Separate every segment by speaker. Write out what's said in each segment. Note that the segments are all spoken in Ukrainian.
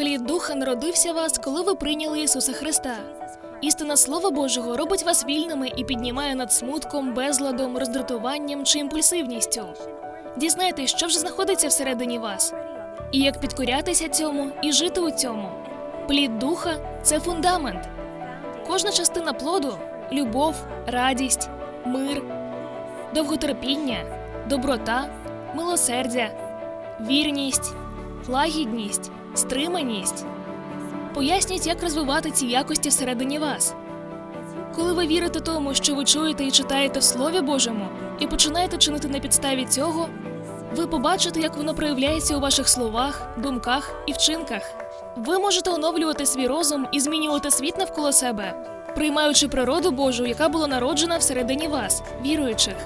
Speaker 1: Плід духа народився вас, коли ви прийняли Ісуса Христа. Істина Слова Божого робить вас вільними і піднімає над смутком, безладом, роздратуванням чи імпульсивністю. Дізнайтесь, що вже знаходиться всередині вас, і як підкорятися цьому і жити у цьому. Плід духа це фундамент. Кожна частина плоду любов, радість, мир, довготерпіння, доброта, милосердя, вірність, лагідність, стриманість. Поясніть, як розвивати ці якості всередині вас. Коли ви вірите тому, що ви чуєте і читаєте в Слові Божому, і починаєте чинити на підставі цього, ви побачите, як воно проявляється у ваших словах, думках і вчинках. Ви можете оновлювати свій розум і змінювати світ навколо себе, приймаючи природу Божу, яка була народжена всередині вас, віруючих.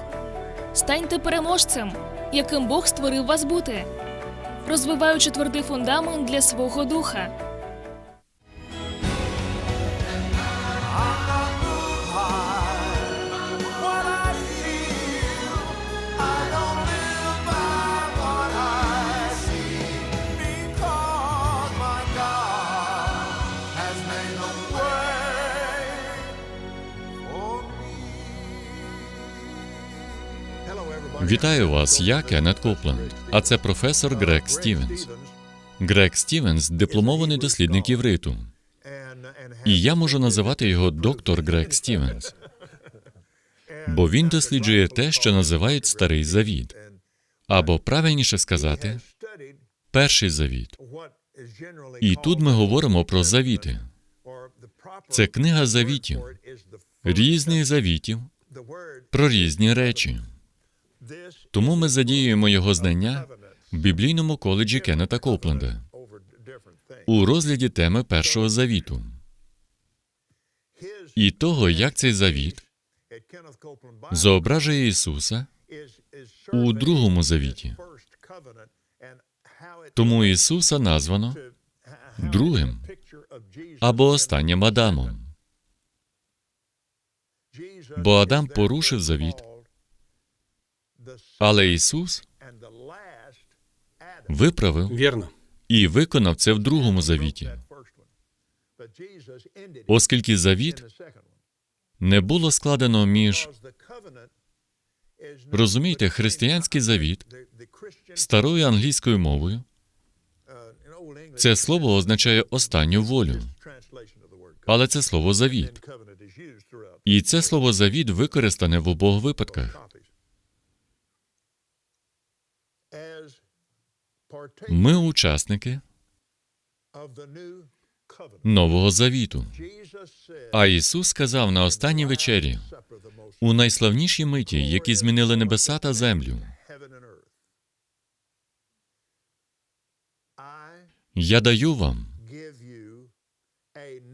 Speaker 1: Станьте переможцем, яким Бог створив вас бути, розвиваючи твердий фундамент для свого духа.
Speaker 2: Вітаю вас, я Кеннет Копленд, а це професор Грег Стівенс. Грег Стівенс дипломований дослідник євриту, і я можу називати його доктор Грег Стівенс, бо він досліджує те, що називають Старий Завіт, або правильніше сказати, перший завіт. І тут ми говоримо про завіти. Це книга завітів, різних завітів про різні речі. Тому ми задіюємо його знання в біблійному коледжі Кеннета Копленда у розгляді теми першого завіту і того, як цей завіт зображує Ісуса у другому завіті. Тому Ісуса названо другим або останнім Адамом. Бо Адам порушив завіт, але Ісус виправив
Speaker 3: Вірно.
Speaker 2: і виконав це в другому завіті, оскільки завіт не було складено між розумієте, християнський завіт старою англійською мовою. Це слово означає останню волю, але це слово завіт. І це слово завіт використане в обох випадках. Ми учасники нового завіту. А Ісус сказав на останній вечері у найславнішій миті, які змінили небеса та землю. Я даю вам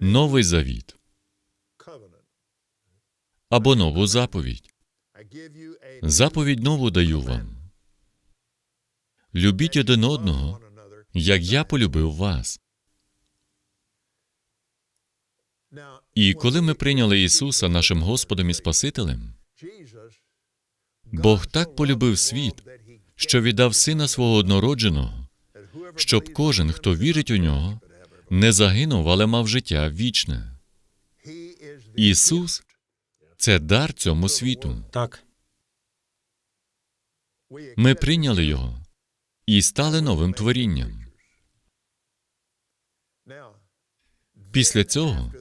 Speaker 2: новий завіт або нову заповідь. Заповідь нову даю вам. Любіть один одного, як я полюбив вас. І коли ми прийняли Ісуса нашим Господом і Спасителем, Бог так полюбив світ, що віддав Сина свого однородженого, щоб кожен, хто вірить у нього, не загинув, але мав життя вічне. Ісус це дар цьому світу.
Speaker 3: Так.
Speaker 2: Ми прийняли його і стали новим творінням. Після цього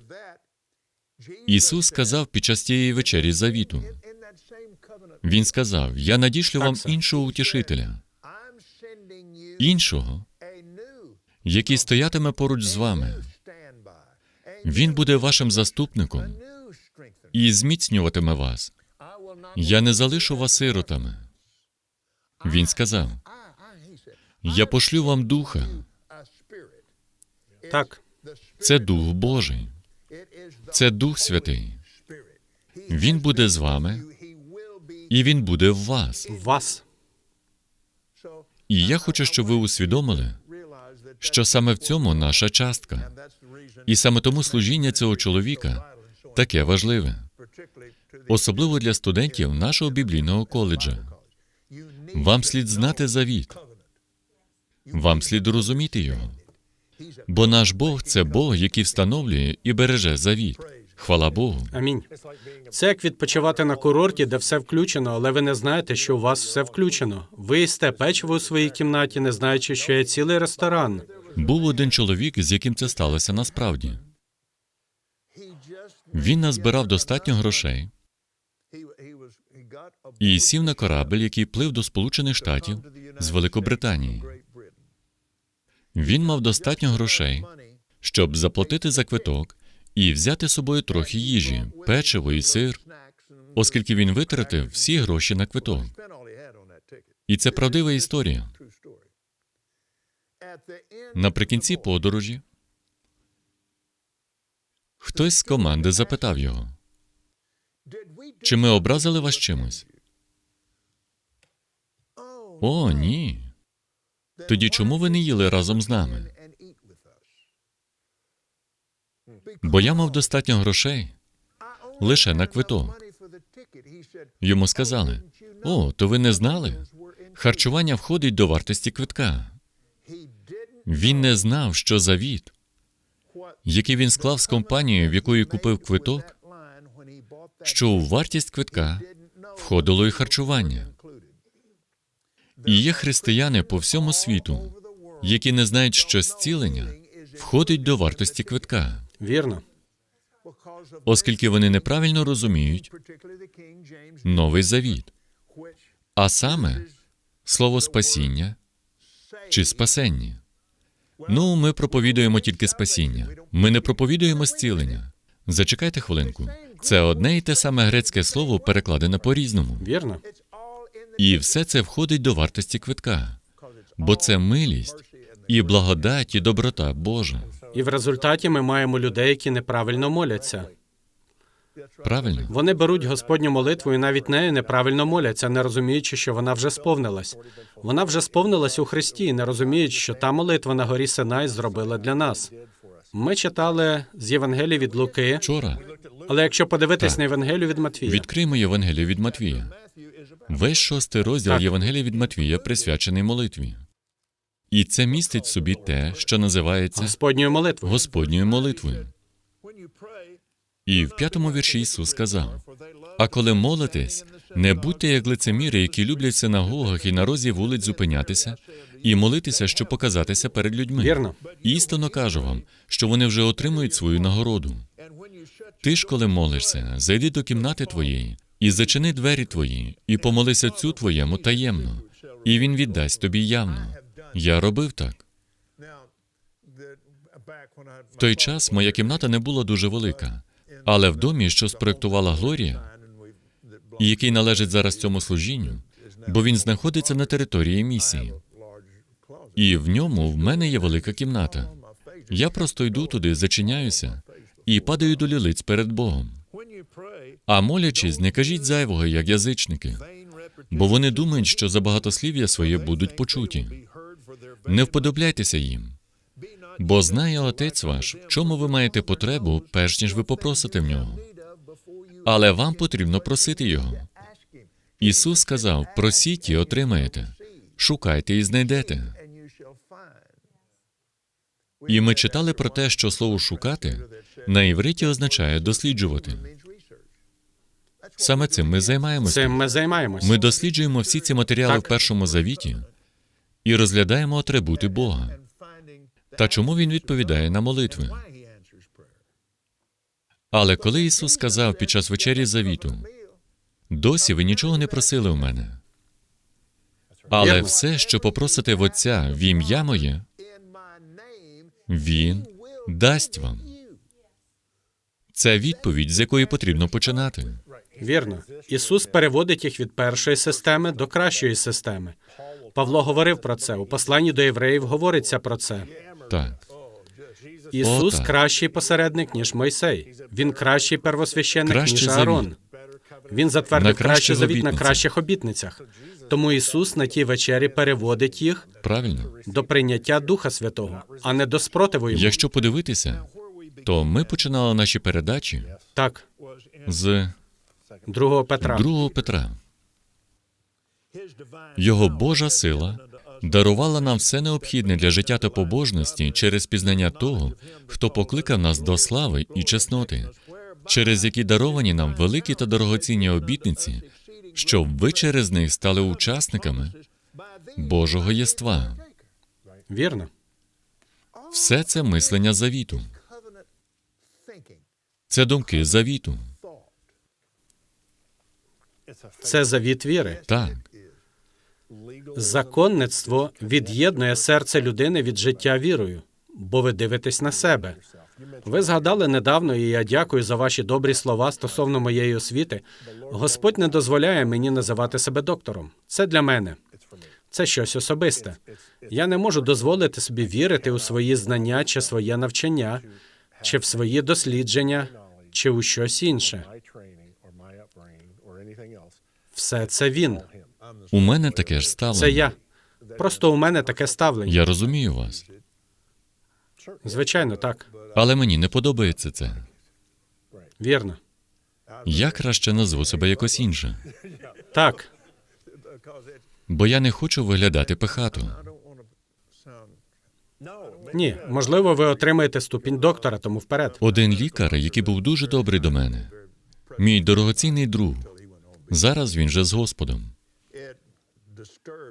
Speaker 2: Ісус сказав під час тієї вечері завіту. Він сказав: Я надішлю вам іншого утішителя, іншого, який стоятиме поруч з вами. Він буде вашим заступником і зміцнюватиме вас. Я не залишу вас сиротами. Він сказав: Я пошлю вам духа.
Speaker 3: Так.
Speaker 2: Це Дух Божий, це Дух Святий. Він буде з вами, і він буде в вас.
Speaker 3: Вас.
Speaker 2: І я хочу, щоб ви усвідомили, що саме в цьому наша частка, і саме тому служіння цього чоловіка таке важливе, особливо для студентів нашого біблійного коледжа. Вам слід знати завіт, вам слід розуміти його. Бо наш Бог це Бог, який встановлює і береже завіт. Хвала Богу.
Speaker 3: Амінь. Це як відпочивати на курорті, де все включено, але ви не знаєте, що у вас все включено. Ви їсте печиво у своїй кімнаті, не знаючи, що є цілий ресторан.
Speaker 2: Був один чоловік, з яким це сталося насправді. Він назбирав достатньо грошей і сів на корабль, який плив до Сполучених Штатів з Великобританії. Він мав достатньо грошей, щоб заплатити за квиток і взяти з собою трохи їжі, печиво і сир, оскільки він витратив всі гроші на квиток. І це правдива історія. Наприкінці подорожі хтось з команди запитав його, чи ми образили вас чимось? О, ні. Тоді чому ви не їли разом з нами? Бо я мав достатньо грошей лише на квиток. Йому сказали: О, то ви не знали? Харчування входить до вартості квитка. Він не знав, що завіт, який він склав з компанією, в якої купив квиток, що у вартість квитка входило і харчування. І є християни по всьому світу, які не знають, що зцілення входить до вартості квитка,
Speaker 3: Вірно.
Speaker 2: оскільки вони неправильно розуміють новий завіт, а саме слово спасіння чи спасення. Ну, ми проповідуємо тільки спасіння. Ми не проповідуємо зцілення. Зачекайте хвилинку. Це одне і те саме грецьке слово перекладене по-різному.
Speaker 3: Вірно.
Speaker 2: І все це входить до вартості квитка, бо це милість і благодать і доброта Божа.
Speaker 3: І в результаті ми маємо людей, які неправильно моляться.
Speaker 2: Правильно?
Speaker 3: Вони беруть Господню молитву і навіть нею неправильно моляться, не розуміючи, що вона вже сповнилась. Вона вже сповнилась у Христі, не розуміючи, що та молитва на горі Синай зробила для нас. Ми читали з Євангелії від Луки,
Speaker 2: Вчора
Speaker 3: але якщо подивитись
Speaker 2: Так.
Speaker 3: на Євангелію від Матвія,
Speaker 2: відкриємо Євангелію від Матвія. Весь шостий розділ Євангелія від Матвія присвячений молитві. І це містить в собі те, що називається
Speaker 3: Господньою молитвою.
Speaker 2: Господньою молитвою. І в п'ятому вірші Ісус сказав: А коли молитесь, не будьте як лицеміри, які люблять в синагогах і на розі вулиць зупинятися, і молитися, щоб показатися перед людьми.
Speaker 3: Вірно.
Speaker 2: Істинно кажу вам, що вони вже отримують свою нагороду. Ти ж, коли молишся, зайди до кімнати твоєї і зачини двері твої, і помолися отцю твоєму таємно, і він віддасть тобі явно. Я робив так. В той час моя кімната не була дуже велика, але в домі, що спроектувала Глорія, і який належить зараз цьому служінню, бо він знаходиться на території місії. І в ньому в мене є велика кімната. Я просто йду туди, зачиняюся і падаю до лілиць перед Богом. А молячись, не кажіть зайвого, як язичники, бо вони думають, що за багатослів'я своє будуть почуті. Не вподобляйтеся їм, бо знає Отець ваш, в чому ви маєте потребу, перш ніж ви попросите в нього. Але вам потрібно просити його. Ісус сказав: просіть і отримаєте, шукайте і знайдете. І ми читали про те, що слово шукати на івриті означає досліджувати. Саме цим ми займаємося.
Speaker 3: Цим ми займаємося.
Speaker 2: Ми досліджуємо всі ці матеріали
Speaker 3: Так.
Speaker 2: в першому завіті і розглядаємо атрибути Бога та чому він відповідає на молитви. Але коли Ісус сказав під час вечері завіту, досі ви нічого не просили у мене. Але все, що попросите в Отця в ім'я моє, Він дасть вам. Це відповідь, з якої потрібно починати.
Speaker 3: Вірно. Ісус переводить їх від першої системи до кращої системи. Павло говорив про це. У посланні до євреїв говориться про це.
Speaker 2: Так,
Speaker 3: Ісус
Speaker 2: О, так.
Speaker 3: кращий посередник, ніж Мойсей. Він кращий первосвященник,
Speaker 2: Кращий
Speaker 3: ніж. Аарон. Він затвердив кращий завіт на кращих обітницях. Тому Ісус на тій вечері переводить їх
Speaker 2: правильно.
Speaker 3: до прийняття Духа Святого, а не до спротиву йому.
Speaker 2: Якщо подивитися, то ми починали наші передачі
Speaker 3: Так,
Speaker 2: з
Speaker 3: 2 Петра.
Speaker 2: 2 Петра. Його Божа сила дарувала нам все необхідне для життя та побожності через пізнання того, хто покликав нас до слави і чесноти, через які даровані нам великі та дорогоцінні обітниці, щоб ви через них стали учасниками Божого єства.
Speaker 3: Вірно.
Speaker 2: Все це мислення завіту, це думки завіту.
Speaker 3: Це завіт віри.
Speaker 2: Так,
Speaker 3: Законництво від'єднує серце людини від життя вірою, бо ви дивитесь на себе. Ви згадали недавно, і я дякую за ваші добрі слова стосовно моєї освіти. Господь не дозволяє мені називати себе доктором. Це для мене. Це щось особисте. Я не можу дозволити собі вірити у свої знання чи своє навчання, чи в свої дослідження, чи у щось інше. Все це він.
Speaker 2: у мене таке ж ставлення.
Speaker 3: Це я. Просто у мене таке ставлення.
Speaker 2: Я розумію вас,
Speaker 3: Звичайно, так.
Speaker 2: але мені не подобається це.
Speaker 3: Вірно.
Speaker 2: Я краще назву себе якось інше,
Speaker 3: Так.
Speaker 2: бо я не хочу виглядати пихато.
Speaker 3: Ні, можливо, ви отримаєте ступінь доктора, тому вперед.
Speaker 2: Один лікар, який був дуже добрий до мене, мій дорогоцінний друг. Зараз він же з Господом.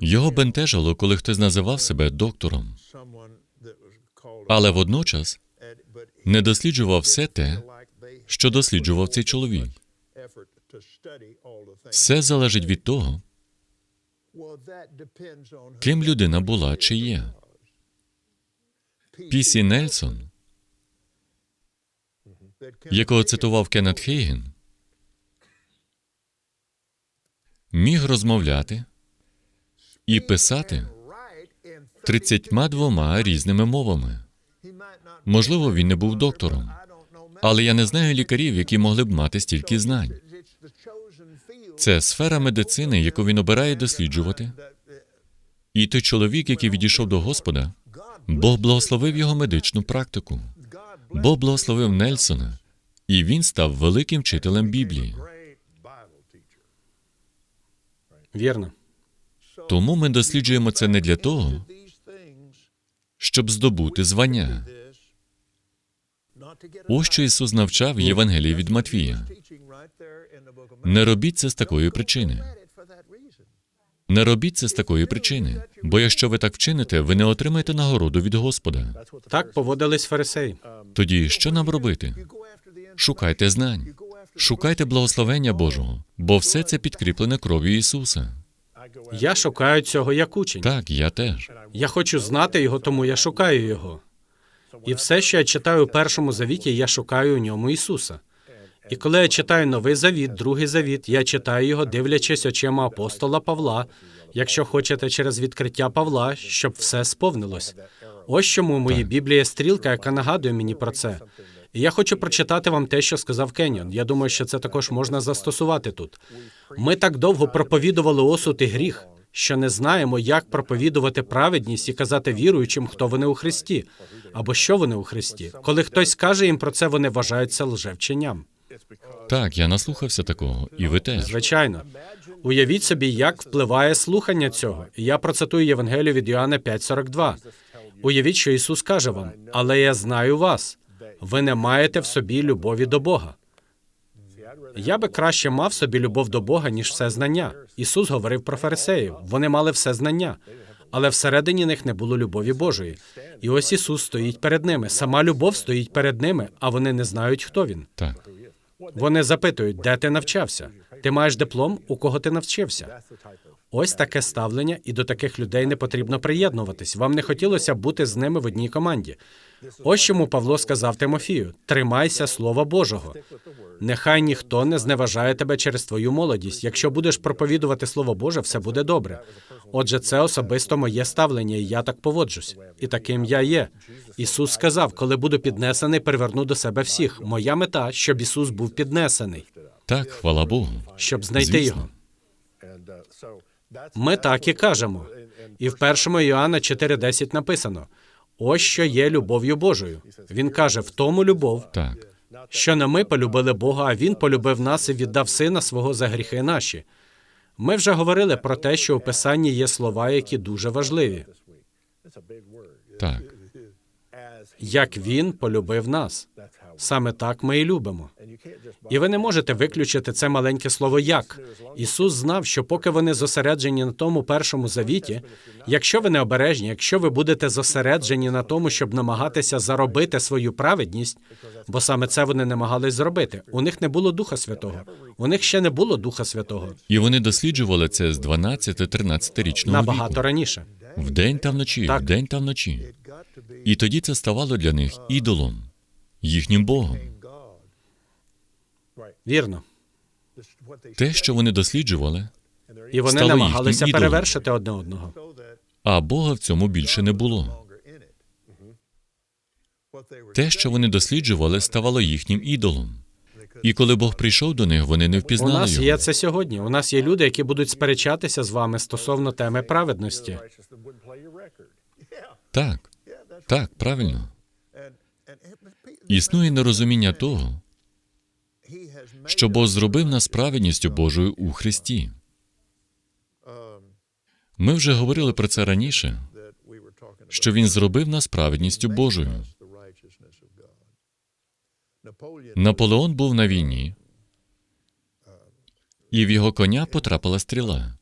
Speaker 2: Його бентежило, коли хтось називав себе доктором, але водночас не досліджував все те, що досліджував цей чоловік. Все залежить від того, ким людина була чи є. Пісі Нельсон, якого цитував Кеннет Хейген, міг розмовляти і писати 32 різними мовами. Можливо, він не був доктором, але я не знаю лікарів, які могли б мати стільки знань. Це сфера медицини, яку він обирає досліджувати. І той чоловік, який відійшов до Господа, Бог благословив його медичну практику. Бог благословив Нельсона, і він став великим вчителем Біблії.
Speaker 3: Вірно.
Speaker 2: Тому ми досліджуємо це не для того, щоб здобути звання. Ось що Ісус навчав в Євангелії від Матвія. Не робіть це з такої причини. Не робіть це з такої причини, бо якщо ви так вчините, ви не отримаєте нагороду від Господа.
Speaker 3: Так поводились фарисеї.
Speaker 2: Тоді що нам робити? Шукайте знань, шукайте благословення Божого, бо все це підкріплене кров'ю Ісуса.
Speaker 3: Я шукаю цього як учень.
Speaker 2: Так, я теж.
Speaker 3: Я хочу знати його, тому я шукаю його. І все, що я читаю у першому завіті, я шукаю у ньому Ісуса. І коли я читаю новий завіт, другий завіт, я читаю його, дивлячись очима апостола Павла, якщо хочете, через відкриття Павла, щоб все сповнилось. Ось чому у моїй Біблії стрілка, яка нагадує мені про це. І я хочу прочитати вам те, що сказав Кеньон. Я думаю, що це також можна застосувати тут. Ми так довго проповідували осуд і гріх, що не знаємо, як проповідувати праведність і казати віруючим, хто вони у Христі, або що вони у Христі. Коли хтось каже їм про це, вони вважають це лжевченням.
Speaker 2: Так, я наслухався такого, і ви теж.
Speaker 3: Звичайно. Уявіть собі, як впливає слухання цього. Я процитую Євангелію від Йоанна 5.42. Уявіть, що Ісус каже вам, але я знаю вас. Ви не маєте в собі любові до Бога. Я би краще мав собі любов до Бога, ніж все знання. Ісус говорив про фарисеїв. Вони мали все знання, але всередині них не було любові Божої. І ось Ісус стоїть перед ними. Сама любов стоїть перед ними, а вони не знають, хто він.
Speaker 2: Так.
Speaker 3: Вони запитують, де ти навчався? Ти маєш диплом, у кого ти навчився? Ось таке ставлення, і до таких людей не потрібно приєднуватись. Вам не хотілося бути з ними в одній команді. Ось чому Павло сказав Тимофію: тримайся слова Божого. Нехай ніхто не зневажає тебе через твою молодість. Якщо будеш проповідувати Слово Боже, все буде добре. Отже, це особисто моє ставлення, і я так поводжусь. І таким я є. Ісус сказав: коли буду піднесений, приверну до себе всіх. Моя мета, щоб Ісус був піднесений,
Speaker 2: Так, хвала Богу.
Speaker 3: щоб знайти
Speaker 2: Звісно.
Speaker 3: його. Ми так і кажемо. І в 1 Іоанна 4.10 написано: ось що є любов'ю Божою. Він каже: в тому любов,
Speaker 2: Так.
Speaker 3: що не ми полюбили Бога, а Він полюбив нас і віддав сина свого за гріхи наші. Ми вже говорили про те, що у писанні є слова, які дуже важливі.
Speaker 2: Так,
Speaker 3: Як він полюбив нас. Саме так ми і любимо. І ви не можете виключити це маленьке слово як. Ісус знав, що поки вони зосереджені на тому першому завіті, якщо ви не обережні, якщо ви будете зосереджені на тому, щоб намагатися заробити свою праведність, бо саме це вони намагались зробити. У них не було Духа Святого. У них ще не було Духа Святого
Speaker 2: і вони досліджували це з 12-13-річного
Speaker 3: набагато
Speaker 2: віку.
Speaker 3: раніше.
Speaker 2: Вдень та вночі,
Speaker 3: Так.
Speaker 2: вдень та вночі. І тоді це ставало для них ідолом, їхнім Богом.
Speaker 3: Вірно.
Speaker 2: Те, що вони досліджували,
Speaker 3: І вони
Speaker 2: Стало
Speaker 3: намагалися
Speaker 2: їхнім ідолом.
Speaker 3: перевершити одне одного.
Speaker 2: а Бога в цьому більше не було. Те, що вони досліджували, ставало їхнім ідолом. І коли Бог прийшов до них, вони не
Speaker 3: У
Speaker 2: впізнали
Speaker 3: нас
Speaker 2: його.
Speaker 3: є це сьогодні. У нас є люди, які будуть сперечатися з вами стосовно теми праведності.
Speaker 2: Так, так, правильно. Існує нерозуміння того, що Бог зробив нас праведністю Божою у Христі. Ми вже говорили про це раніше, що Він зробив нас праведністю Божою. Наполеон був на війні, і в його коня потрапила стріла.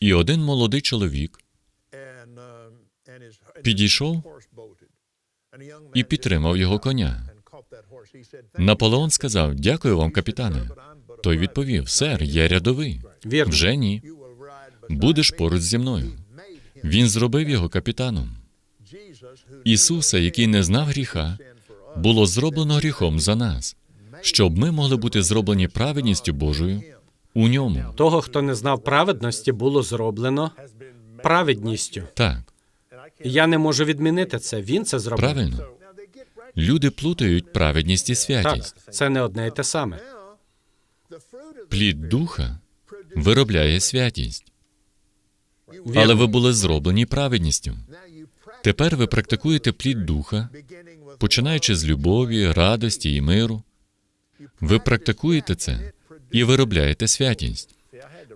Speaker 2: І один молодий чоловік підійшов і підтримав його коня. Наполеон сказав: Дякую вам, капітане. Той відповів: Сер, я рядовий.
Speaker 3: Вірно.
Speaker 2: Вже ні. Будеш поруч зі мною. Він зробив його капітаном. Ісуса, який не знав гріха, було зроблено гріхом за нас, щоб ми могли бути зроблені праведністю Божою у ньому.
Speaker 3: Того, хто не знав праведності, було зроблено праведністю.
Speaker 2: Так,
Speaker 3: Я не можу відмінити це. Він це зробив.
Speaker 2: правильно. Люди плутають праведність і
Speaker 3: Так,
Speaker 2: святість.
Speaker 3: це не одне й те саме.
Speaker 2: Плід духа виробляє святість, але ви були зроблені праведністю. Тепер ви практикуєте плід духа, починаючи з любові, радості і миру. Ви практикуєте це і виробляєте святість.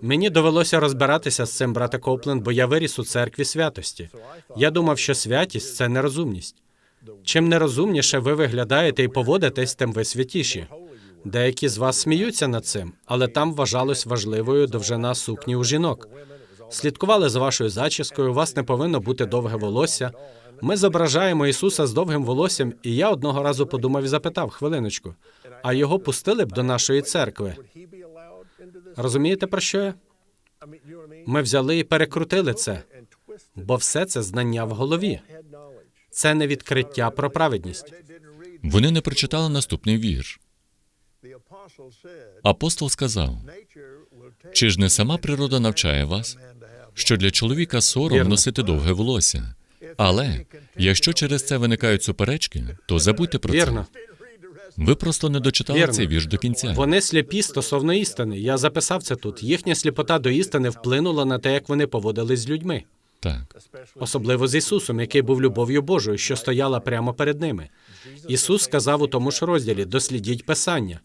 Speaker 3: Мені довелося розбиратися з цим, брате Копленд, бо я виріс у церкві святості. Я думав, що святість це нерозумність. Чим нерозумніше ви виглядаєте і поводитесь, тим ви святіші. Деякі з вас сміються над цим, але там вважалось важливою довжина сукні у жінок. Слідкували за вашою зачіскою, у вас не повинно бути довге волосся. Ми зображаємо Ісуса з довгим волоссям, і я одного разу подумав і запитав хвилиночку, а його пустили б до нашої церкви. Розумієте про що я? Ми взяли і перекрутили це, бо все це знання в голові. Це не відкриття про праведність.
Speaker 2: Вони не прочитали наступний вірш. Апостол сказав: чи ж не сама природа навчає вас, що для чоловіка сором
Speaker 3: Вірно.
Speaker 2: носити довге волосся? Але якщо через це виникають суперечки, то забудьте про
Speaker 3: Вірно.
Speaker 2: це. Ви просто не дочитали
Speaker 3: Вірно.
Speaker 2: цей вірш до кінця.
Speaker 3: Вони сліпі стосовно істини. Я записав це тут. Їхня сліпота до істини вплинула на те, як вони поводились з людьми,
Speaker 2: Так,
Speaker 3: особливо з Ісусом, який був любов'ю Божою, що стояла прямо перед ними. Ісус сказав у тому ж розділі: дослідіть Писання,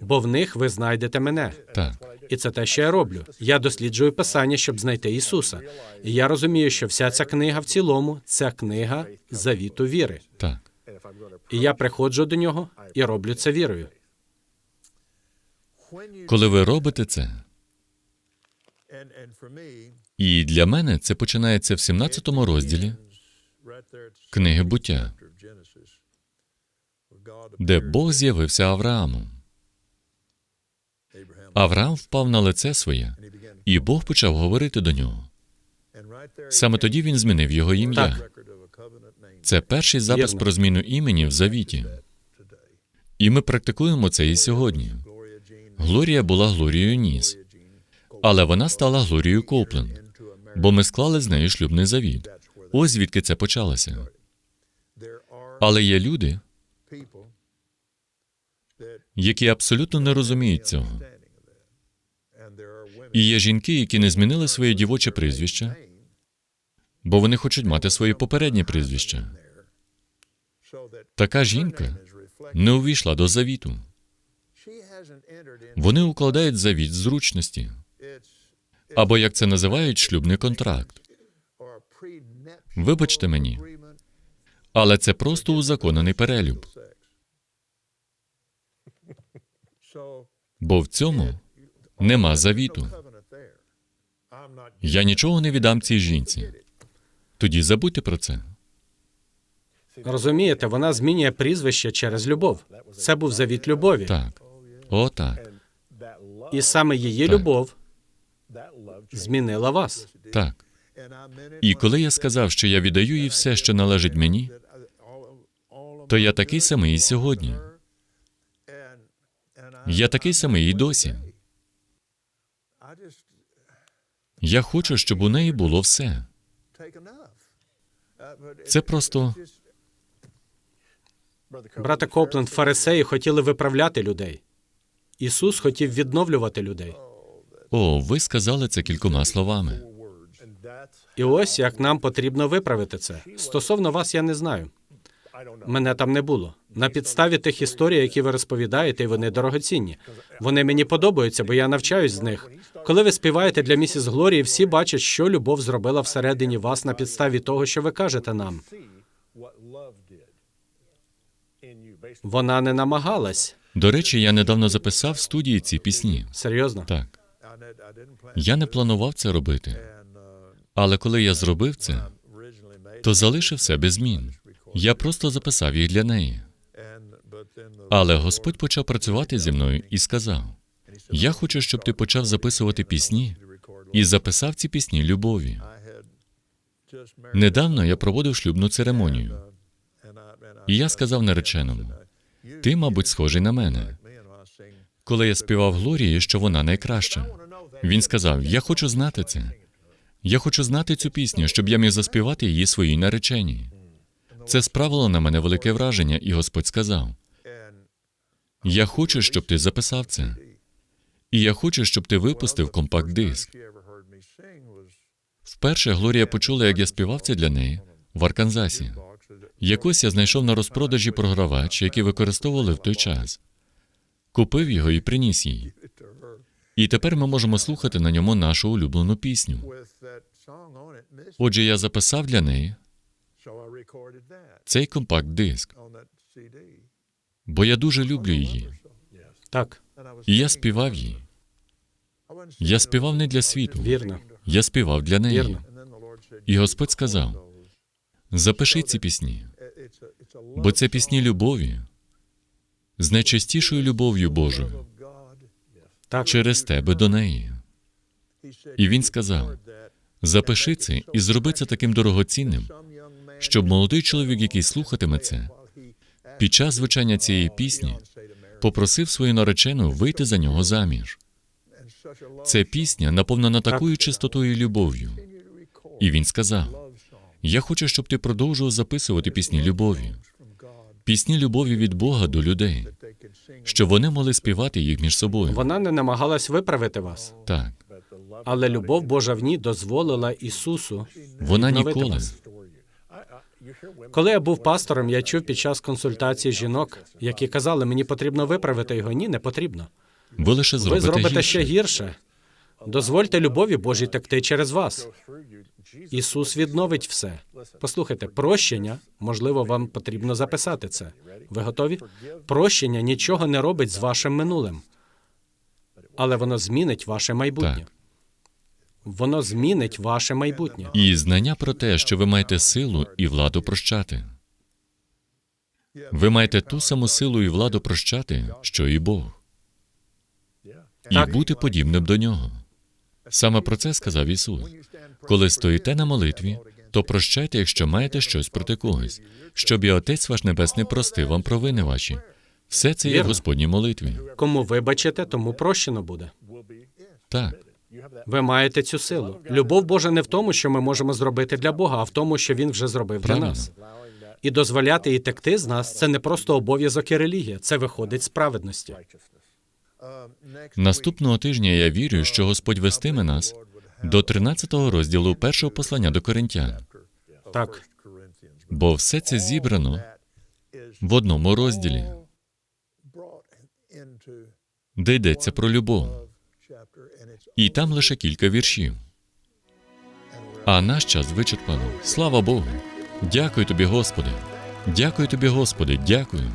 Speaker 3: бо в них ви знайдете мене.
Speaker 2: так,
Speaker 3: І це те, що я роблю. Я досліджую Писання, щоб знайти Ісуса. І я розумію, що вся ця книга в цілому це книга завіту віри.
Speaker 2: так.
Speaker 3: І я приходжу до нього і роблю це вірою.
Speaker 2: Коли ви робите це, і для мене це починається в 17 розділі книги буття, де Бог з'явився Аврааму. Авраам впав на лице своє, і Бог почав говорити до нього. Саме тоді він змінив його ім'я. Це перший запис про зміну імені в завіті. І ми практикуємо це і сьогодні. Глорія була Глорією Ніс, але вона стала Глорією Копленд, бо ми склали з нею шлюбний завіт. Ось звідки це почалося. Але є люди, які абсолютно не розуміють цього. І є жінки, які не змінили своє дівоче прізвище, бо вони хочуть мати своє попереднє прізвище. Така жінка не увійшла до завіту. Вони укладають завіт зручності, або як це називають, шлюбний контракт. Вибачте мені, але це просто узаконений перелюб, бо в цьому нема завіту. Я нічого не віддам цій жінці. Тоді забудьте про це.
Speaker 3: Розумієте, вона змінює прізвище через любов. Це був завіт любові.
Speaker 2: Так. О, так.
Speaker 3: І саме її
Speaker 2: Так.
Speaker 3: любов змінила вас.
Speaker 2: Так. І коли я сказав, що я віддаю їй все, що належить мені, то я такий самий і сьогодні. Я такий самий і досі. Я хочу, щоб у неї було все. Це просто
Speaker 3: Брате Копленд, фарисеї хотіли виправляти людей. Ісус хотів відновлювати людей.
Speaker 2: о, ви сказали це кількома словами.
Speaker 3: І ось як нам потрібно виправити це. Стосовно вас я не знаю. Мене там не було. На підставі тих історій, які ви розповідаєте, і вони дорогоцінні. Вони мені подобаються, бо я навчаюсь з них. Коли ви співаєте для місіс Глорії, всі бачать, що любов зробила всередині вас на підставі того, що ви кажете нам. Вона не намагалась.
Speaker 2: До речі, я недавно записав в студії ці пісні.
Speaker 3: Серйозно.
Speaker 2: Так. Я не планував це робити. Але коли я зробив це, то залишив все без змін. Я просто записав їх для неї. Але Господь почав працювати зі мною і сказав: Я хочу, щоб ти почав записувати пісні і записав ці пісні любові. Недавно я проводив шлюбну церемонію, і я сказав нареченому: Ти, мабуть, схожий на мене. Коли я співав Глорії, що вона найкраща, він сказав: Я хочу знати це. Я хочу знати цю пісню, щоб я міг заспівати її своїй нареченій. Це справило на мене велике враження, і Господь сказав: Я хочу, щоб ти записав це. І я хочу, щоб ти випустив компакт-диск. Вперше Глорія почула, як я співав це для неї в Арканзасі. Якось я знайшов на розпродажі програвач, який використовували в той час. Купив його і приніс їй. І тепер ми можемо слухати на ньому нашу улюблену пісню. Отже, я записав для неї цей компакт-диск, бо я дуже люблю її.
Speaker 3: Так,
Speaker 2: І я співав їй. Я співав не для світу,
Speaker 3: вірно.
Speaker 2: я співав для неї.
Speaker 3: Вірно.
Speaker 2: І Господь сказав: запиши ці пісні, бо це пісні любові з найчистішою любов'ю Божою
Speaker 3: Так,
Speaker 2: через тебе до неї. І він сказав: запиши це і зроби це таким дорогоцінним, щоб молодий чоловік, який слухатиме це, під час звучання цієї пісні попросив свою наречену вийти за нього заміж. Це пісня наповнена такою чистотою і любов'ю. І він сказав: Я хочу, щоб ти продовжував записувати пісні любові, пісні любові від Бога до людей, щоб вони могли співати їх між собою.
Speaker 3: вона не намагалась виправити вас,
Speaker 2: Так,
Speaker 3: але любов Божа в ній дозволила Ісусу
Speaker 2: вона
Speaker 3: відновити
Speaker 2: ніколи.
Speaker 3: вас. Коли я був пастором, я чув під час консультації жінок, які казали, мені потрібно виправити його. Ні, не потрібно.
Speaker 2: Ви лише
Speaker 3: Ви
Speaker 2: зробите
Speaker 3: зробите
Speaker 2: гірше.
Speaker 3: ще гірше. Дозвольте любові Божій текти через вас. Ісус відновить все. Послухайте, прощення, можливо, вам потрібно записати це. Ви готові? Прощення нічого не робить з вашим минулим, але воно змінить ваше майбутнє.
Speaker 2: Так.
Speaker 3: Воно змінить ваше майбутнє.
Speaker 2: І знання про те, що ви маєте силу і владу прощати. Ви маєте ту саму силу і владу прощати, що і Бог, і
Speaker 3: Так.
Speaker 2: бути подібним до нього. Саме про це сказав Ісус. Коли стоїте на молитві, то прощайте, якщо маєте щось проти когось, щоб і Отець ваш Небесний простив вам провини ваші. Все це є в. Господній молитві.
Speaker 3: Кому вибачите, тому прощено буде.
Speaker 2: Так,
Speaker 3: Ви маєте цю силу. Любов Божа не в тому, що ми можемо зробити для Бога, а в тому, що Він вже зробив для нас. І дозволяти їй текти з нас це не просто обов'язок і релігія, це виходить з праведності.
Speaker 2: наступного тижня я вірю, що Господь вестиме нас до 13 розділу першого послання до Коринтян.
Speaker 3: Так,
Speaker 2: Бо все це зібрано в одному розділі. де йдеться про любов. І там лише кілька віршів. А наш час вичерпано. Слава Богу. Дякую тобі, Господи. Дякую тобі, Господи, дякую.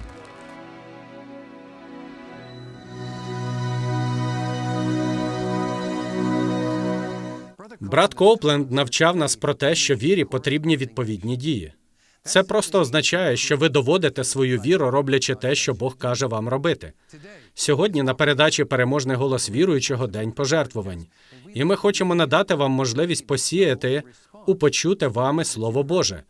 Speaker 3: Брат Коупленд навчав нас про те, що вірі потрібні відповідні дії. Це просто означає, що ви доводите свою віру, роблячи те, що Бог каже вам робити. Сьогодні на передачі переможний голос віруючого день пожертвувань. І ми хочемо надати вам можливість посіяти у почуте вами Слово Боже.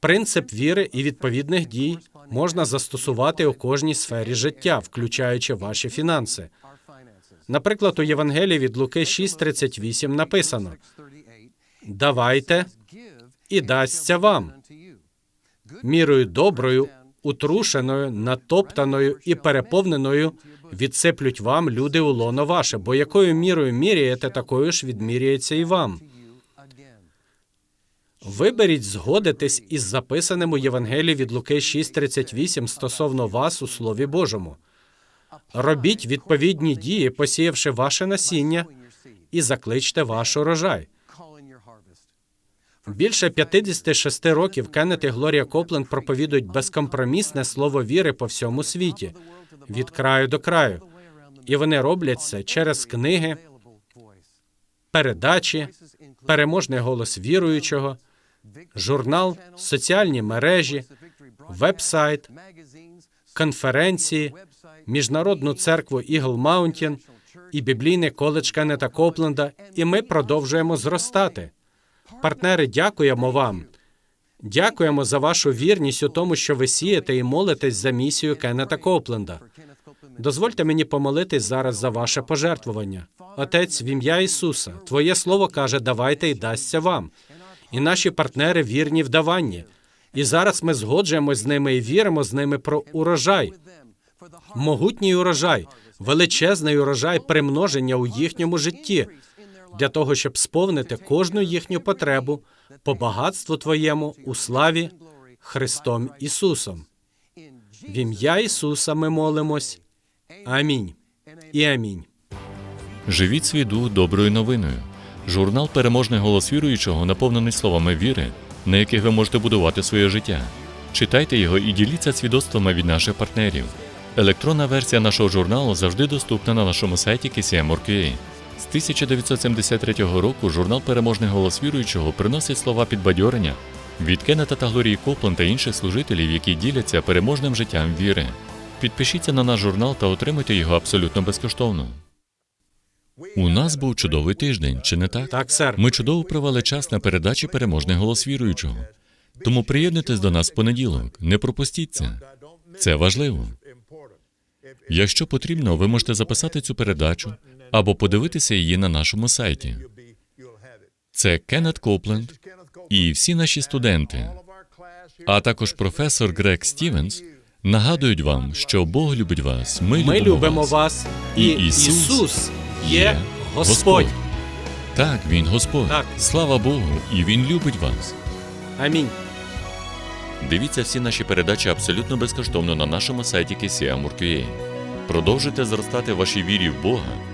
Speaker 3: Принцип віри і відповідних дій можна застосувати у кожній сфері життя, включаючи ваші фінанси. Наприклад, у Євангелії від Луки 6.38 написано: Давайте і дасться вам мірою доброю, утрушеною, натоптаною і переповненою відсиплють вам люди у лоно ваше, бо якою мірою міряєте, такою ж відміряється і вам. Виберіть згодитись із записаним у Євангелії від Луки 6.38 стосовно вас у Слові Божому. Робіть відповідні дії, посіявши ваше насіння, і закличте ваш урожай. Більше 56 років Кеннет і Глорія Копленд проповідують безкомпромісне слово віри по всьому світі, від краю до краю. І вони роблять це через книги, передачі, переможний голос віруючого, журнал, соціальні мережі, веб-сайт, конференції, міжнародну церкву Eagle Mountain і біблійний коледж Кеннета Копленда, і ми продовжуємо зростати. Партнери, дякуємо вам. Дякуємо за вашу вірність у тому, що ви сієте і молитесь за місію Кеннета Копленда. Дозвольте мені помолитись зараз за ваше пожертвування. Отець, в ім'я Ісуса, Твоє слово каже, давайте і дасться вам. І наші партнери вірні в даванні. І зараз ми згоджуємось з ними і віримо з ними про урожай. Могутній урожай, величезний урожай примноження у їхньому житті для того, щоб сповнити кожну їхню потребу по багатству Твоєму у славі Христом Ісусом. В ім'я Ісуса ми молимось. Амінь. І амінь.
Speaker 2: Живіть свій дух доброю новиною. Журнал Переможний голос віруючого наповнений словами віри, на яких ви можете будувати своє життя. Читайте його і діліться свідоцтвами від наших партнерів. Електронна версія нашого журналу завжди доступна на нашому сайті KCM.org.ua. З 1973 року журнал Переможний голос віруючого приносить слова підбадьорення від Кеннета та Глорії Копланд та інших служителів, які діляться переможним життям віри. Підпишіться на наш журнал та отримайте його абсолютно безкоштовно. У нас був чудовий тиждень, чи не так?
Speaker 3: Так, сер.
Speaker 2: Ми чудово провели час на передачі Переможний голос віруючого. Тому приєднуйтесь до нас в понеділок. Не пропустіть це. Це важливо. Якщо потрібно, ви можете записати цю передачу або подивитися її на нашому сайті. Це Кеннет Копленд і всі наші студенти, а також професор Грег Стівенс нагадують вам, що Бог любить вас. Ми,
Speaker 3: Ми любимо вас,
Speaker 2: і Ісус
Speaker 3: Ісус є Господь.
Speaker 2: Так, Він Господь.
Speaker 3: Так.
Speaker 2: Слава Богу, і Він любить вас.
Speaker 3: Амінь.
Speaker 2: Дивіться всі наші передачі абсолютно безкоштовно на нашому сайті KCM.org.ua. Продовжуйте зростати в вашій вірі в Бога